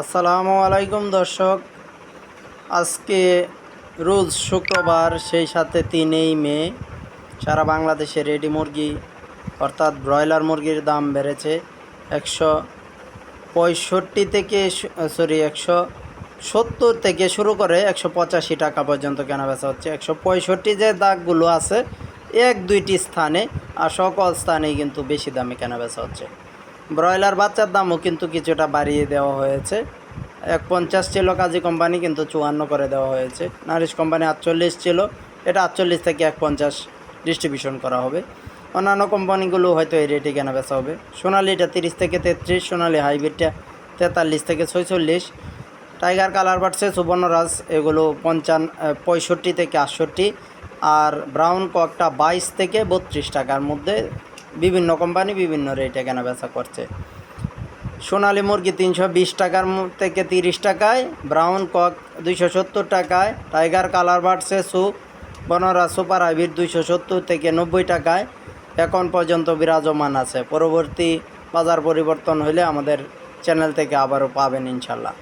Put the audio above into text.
আসসালামু আলাইকুম দর্শক। আজকে রোজ শুক্রবার, সেই সাথে তিনই মে। সারা বাংলাদেশে রেডি মুরগি, অর্থাৎ ব্রয়লার মুরগির দাম বেড়েছে একশো পঁয়ষট্টি থেকে সরি একশো সত্তর থেকে শুরু করে একশো পঁচাশি টাকা পর্যন্ত কেনা বেচা হচ্ছে। একশো পঁয়ষট্টি যে দাগগুলো আছে, এক দুইটি স্থানে আর সকল স্থানেই কিন্তু বেশি দামে কেনা বেচা হচ্ছে। ব্রয়লার বাচ্চার দামও কিন্তু কিছুটা বাড়িয়ে দেওয়া হয়েছে। এক পঞ্চাশ ছিল কাজী কোম্পানি, কিন্তু চুয়ান্ন করে দেওয়া হয়েছে। নারিশ কোম্পানি আটচল্লিশ ছিল, এটা আটচল্লিশ থেকে এক পঞ্চাশ ডিস্ট্রিবিউশন করা হবে। অন্যান্য কোম্পানিগুলো হয়তো এই রেটে কেনা বেচা হবে। সোনালিটা তিরিশ থেকে তেত্রিশ, সোনালি হাইব্রিডটা তেতাল্লিশ থেকে ছয়চল্লিশ। টাইগার, কালার বাড়ছে সুবর্ণরাজ, এগুলো পঞ্চান্ন পঁয়ষট্টি থেকে আটষট্টি। আর ব্রাউন ককটা বাইশ থেকে বত্রিশ টাকার মধ্যে বিভিন্ন কোম্পানি বিভিন্ন রেটে কেনা বেচা করছে। সোনালী মুরগি তিনশো বিশ টাকার থেকে তিরিশ টাকায়, ব্রাউন কক দুইশো সত্তর টাকায়, টাইগার কালার বাড়ছে সু বনরা সুপার হাইব্রিড দুইশো সত্তর থেকে নব্বই টাকায়, এখন পর্যন্ত বিরাজমান আছে। পরবর্তী বাজার পরিবর্তন হলে আমাদের চ্যানেল থেকে আবারও পাবেন ইনশাল্লাহ।